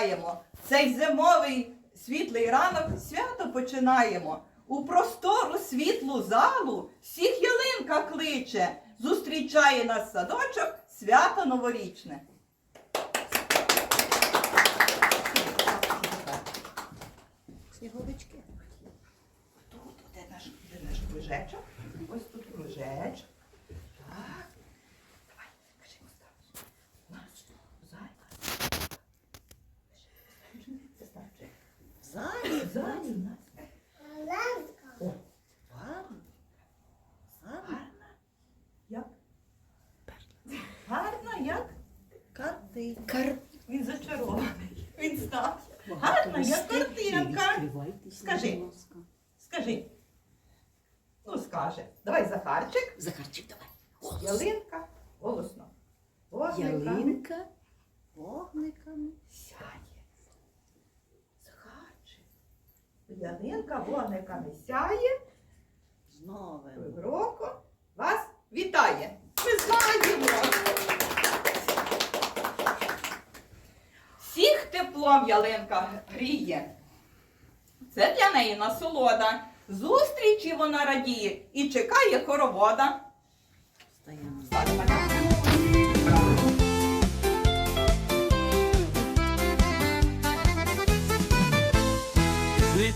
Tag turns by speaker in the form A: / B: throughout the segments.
A: вітаємо. Цей зимовий світлий ранок свято починаємо. У простору світлу залу всіх ялинка кличе. Зустрічає нас садочок свято новорічне.
B: Сніговички.
A: Тут де наш, де наш кружечок. Ось тут кружечок. Так. Давай, кажи, Остап. Наш зайка. Це старче.
B: Залі.
A: Ззаді нас. О,
B: Гарно.
A: Як? Гарна, як?
B: Карти.
A: Він зачарований. Він знав. Гарна, як картинка. Скажи. Скажи. Ну, скаже. Давай Захарчик.
B: Захарчик, давай.
A: Ялинка. Голосно. Вогника.
B: Ялинка вогниками.
A: Сяє. Захарчик. Ялинка вогниками сяє.
B: З новим.
A: Роком вас вітає. Ми знаємо. Всіх теплом ялинка гріє. Це для неї насолода. Зустрічі вона радіє і чекає хоровода.
B: Стаємо.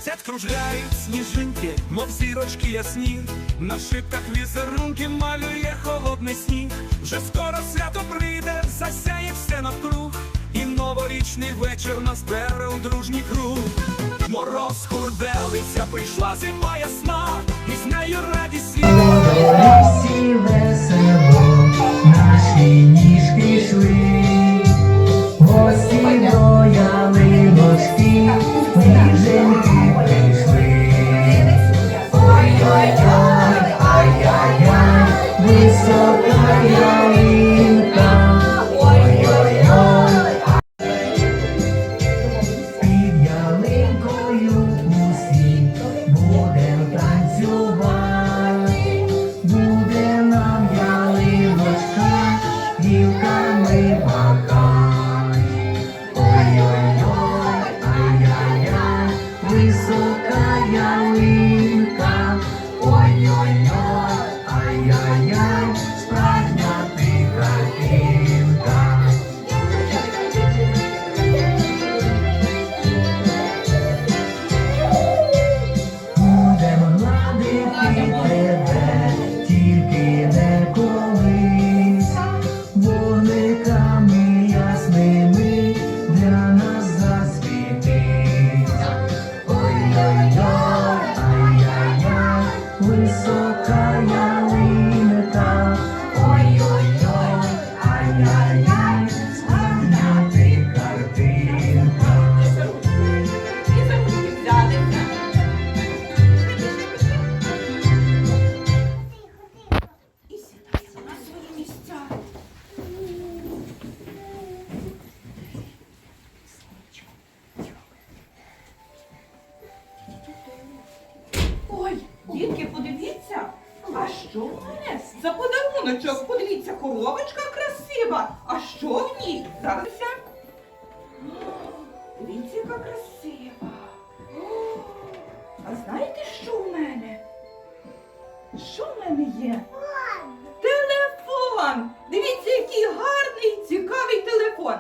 C: Летять, кружляють сніжинки, мов зірочки ясні. На шибках візерунки малює холодний сніг. Вже скоро свято прийде, засяє все навкруг. І новорічний вечір нас бере у дружній круг. Мороз хурделиця, прийшла зима ясна, і з нею радість світ.
D: Всі весело, наші ніжки йшли, гості до ялиночки, ніженьки. Ай-яй-яй, висока ялинка,
A: Подивіться, коробочка красива. А що в ній? Зараз. Дивіться, яка красива. А знаєте, що в мене? Що в мене є? Телефон! Дивіться, який гарний, цікавий телефон.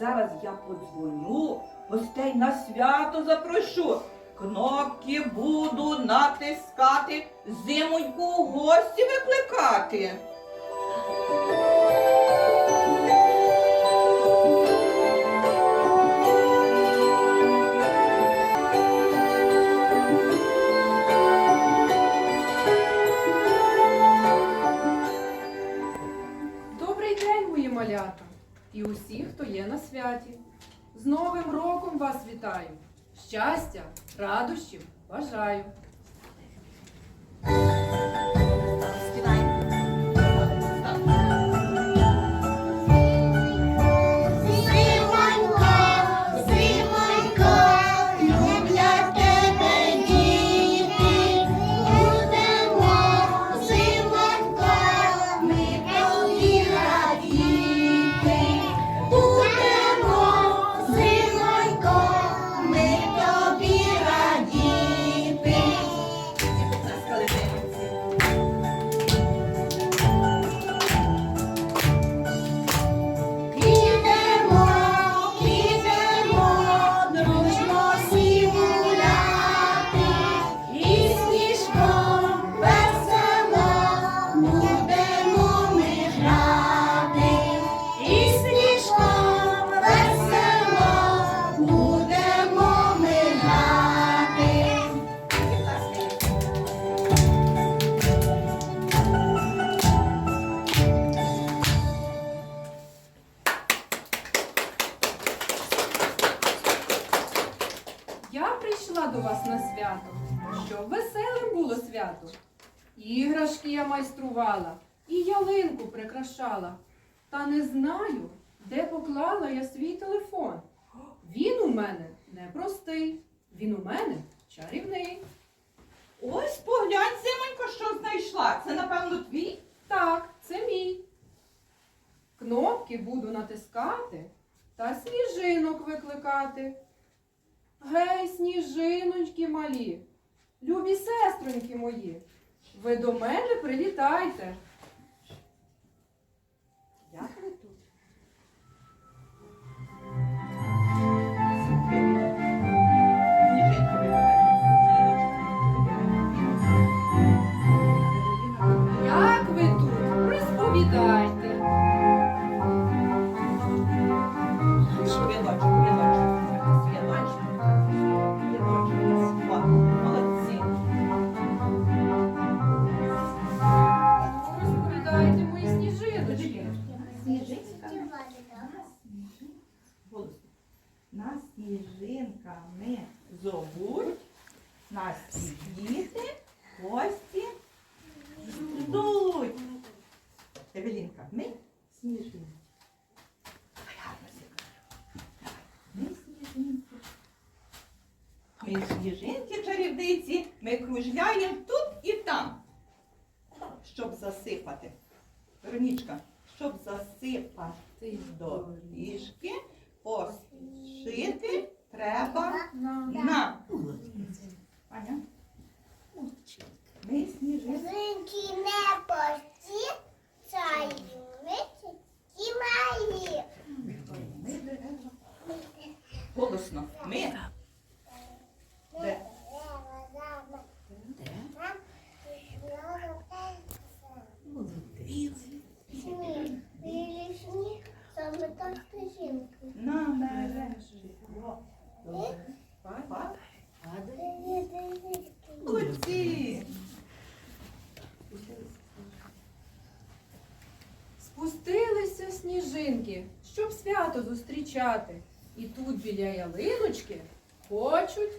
A: Зараз я подзвоню, гостей на свято запрошу. Кнопки буду натискати, зимоньку гості викликати.
E: Добрий день, мої малята, і усі, хто є на святі. З Новим роком вас вітаю! Щастя, радощів бажаю! Я прийшла до вас на свято, щоб веселим було свято. Іграшки я майструвала і ялинку прикрашала. Та не знаю, де поклала я свій телефон. Він у мене непростий, він у мене чарівний.
A: Ось поглянь, Зимонько, що знайшла. Це, напевно, твій.
E: Так, це мій. Кнопки буду натискати та сніжинок викликати. Гей, сніжиночки малі, любі сестроньки мої, ви до мене прилітайте.
A: Давай. Ми сніжинки. Чарівниці, ми кружляємо тут і там, щоб засипати. Веронічка, щоб засипати доріжки, пошити треба нам. Аня? Ми сніжинки.
F: Не пусті, чайниці і малі.
A: Ми дерева. Голосно. Ми. Де?
F: Білі сніг, саме так жінки.
A: На нарешті. Па- Молодці.
E: Спустилися сніжинки, щоб свято зустрічати. І тут біля ялиночки хочуть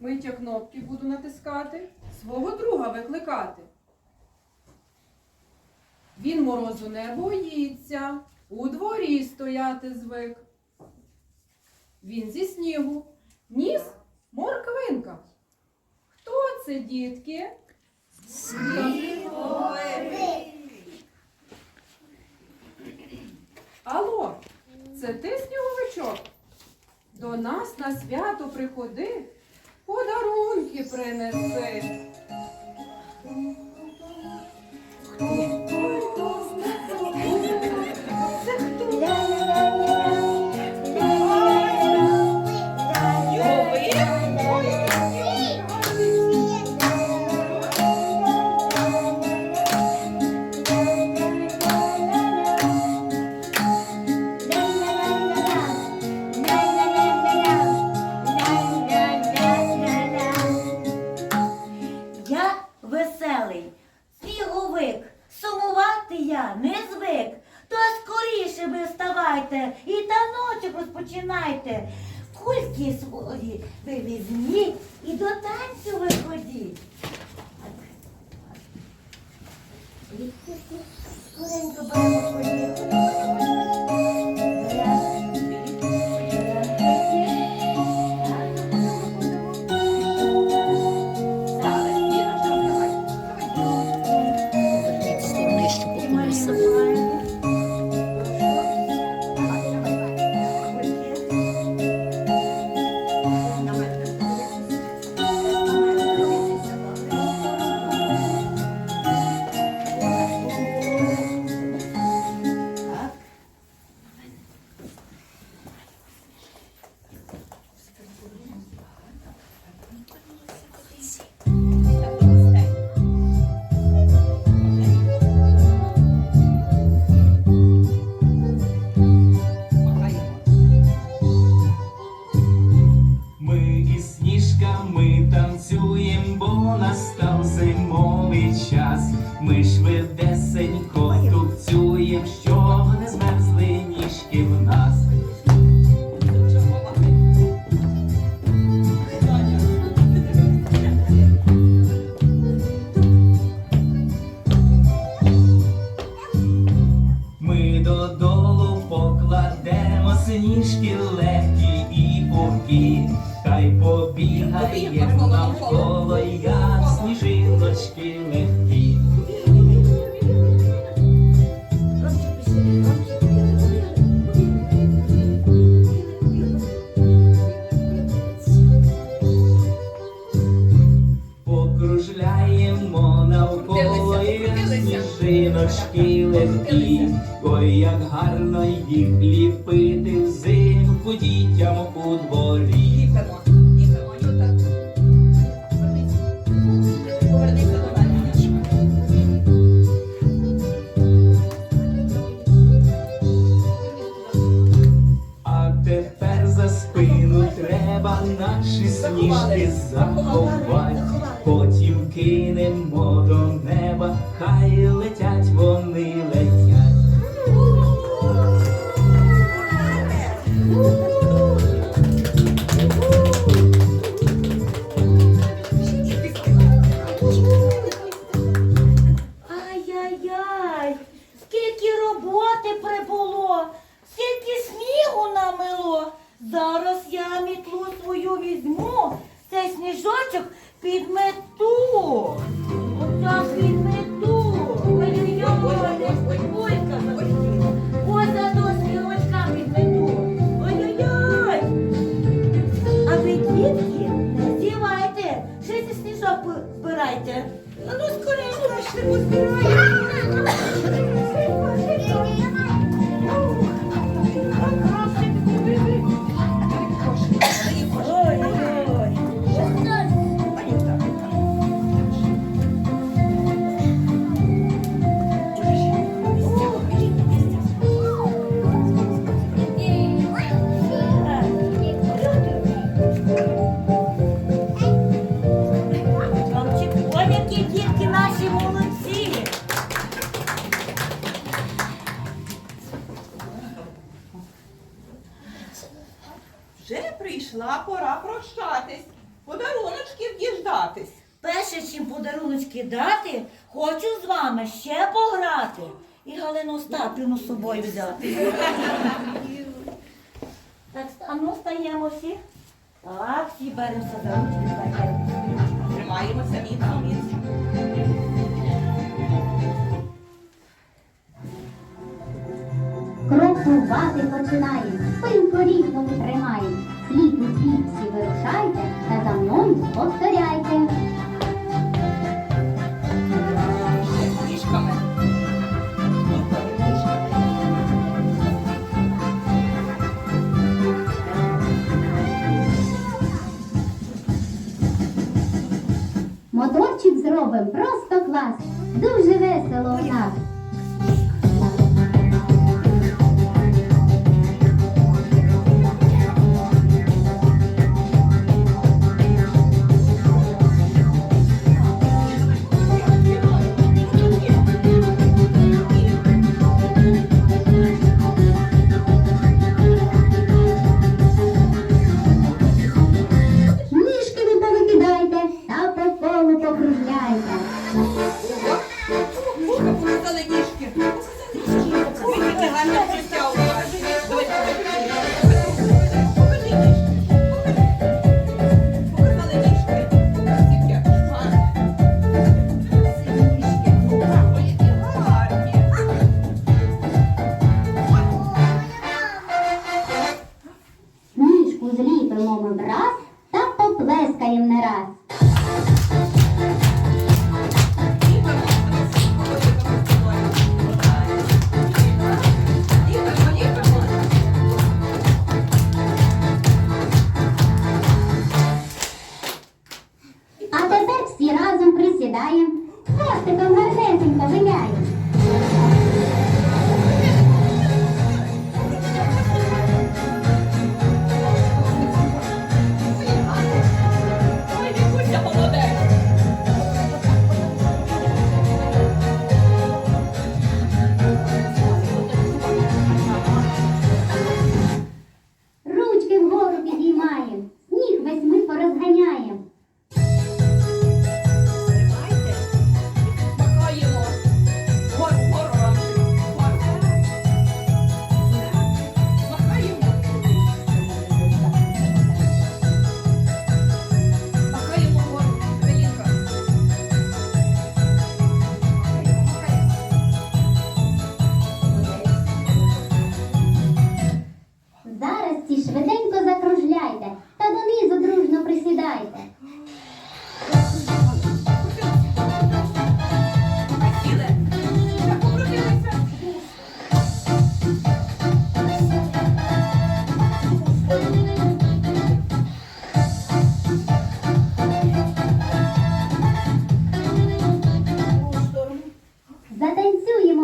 E: Миття кнопки буду натискати, свого друга викликати. Він морозу не боїться, у дворі стояти звик. Він зі снігу, ніс морквинка. Хто це, дітки? Алло, це ти сніговичок? До нас на свято приходи, подарунки принеси.
D: веселий,
G: треба наші сніжки заховати. Потім кинемо до неба, хай летять
A: Вже прийшла пора прощатись, подаруночків діждатись.
D: Перше, чим подаруночки дати, хочу з вами ще пограти. І Галину Остапівну з собою взяти. Так, а ну стаємо всі. Так, всі беремося за ручки.
A: Тримаємося міцно, міцно.
H: Крокувати починаємо, спинку рівно тримаємо. Хліб у кліпці вирушайте та за мною повторяйте. Моторчик зробимо просто клас. Дуже весело у нас.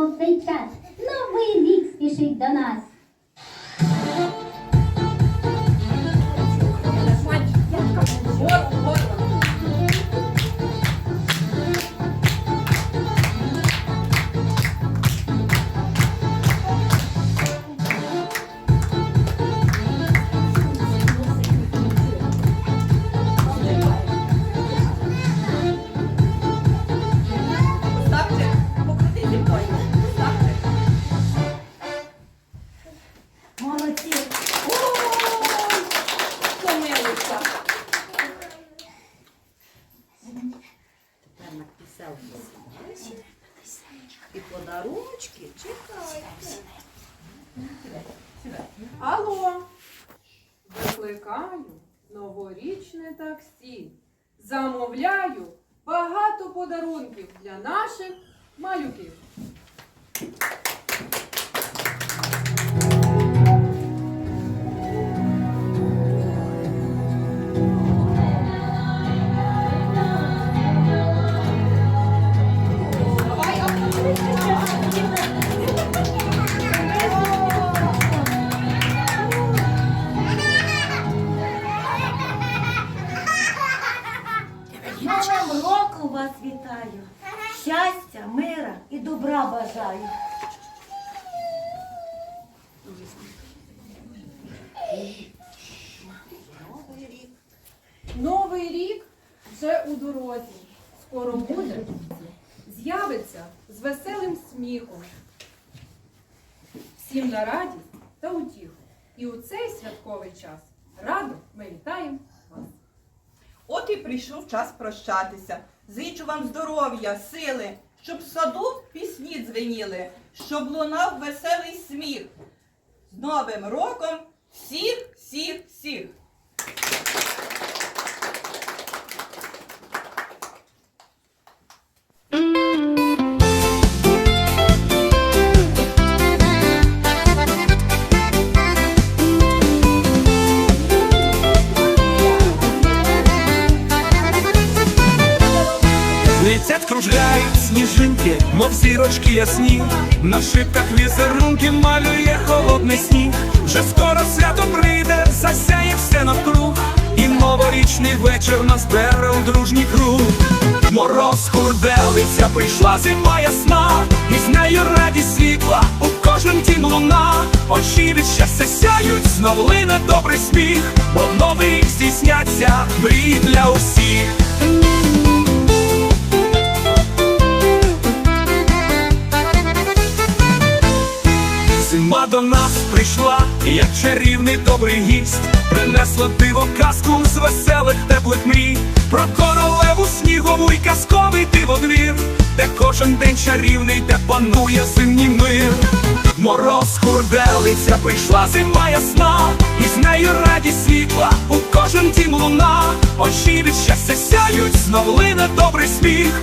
H: В цей час. Новий рік спішить до нас.
A: Вгору,
B: Написав і подаруночки чекайте.
E: Алло, викликаю новорічне таксі. Замовляю багато подарунків для наших малюків.
G: Новим вас вітаю. Щастя, мира і добра бажаю.
E: Новий рік вже у дорозі. Скоро буде. З'явиться з веселим сміхом. Всім на радість та утіху. І у цей святковий час радо ми вітаємо вас.
A: От і прийшов час прощатися. Зичу вам здоров'я, сили, щоб в саду пісні дзвеніли, щоб лунав веселий сміх. З Новим роком всіх,
C: очі від щастя сяють, знов лине добрий сміх, бо в нових здійсняться мрії для усіх. Зима до нас прийшла, як чарівний добрий гість, принесла диво казку з веселих теплих мрій, про королеву снігову і казковий диводвір, де кожен день чарівний, де панує зимній мир. Мороз хурделиця прийшла зима ясна, і з нею радість світла у кожен дім луна, очі від щастя сяють, знов лине добрий сміх,